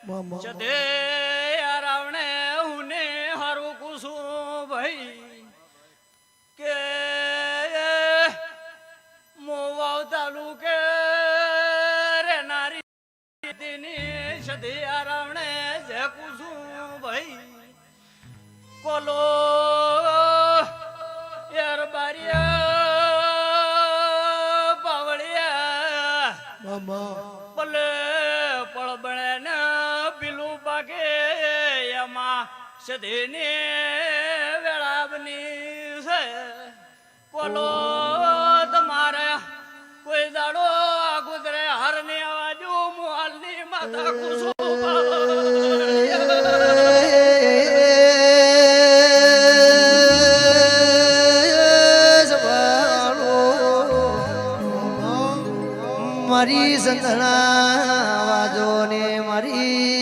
ચદે રાવણે Huhne હારું કુસુમ ભાઈ કે મોવાવ તાલુકે રે નારી તેની ચદે રાવણે જે કુસુમ ભાઈ કોલો યાર બારિયા પાવળિયા મામા ભલે સધીને વેળાબની છે. કોલો તમારે કોઈ દાડો ગુજરે હરની અવાજો મોહાલની માતા મારી સંતણા વાજો ને મારી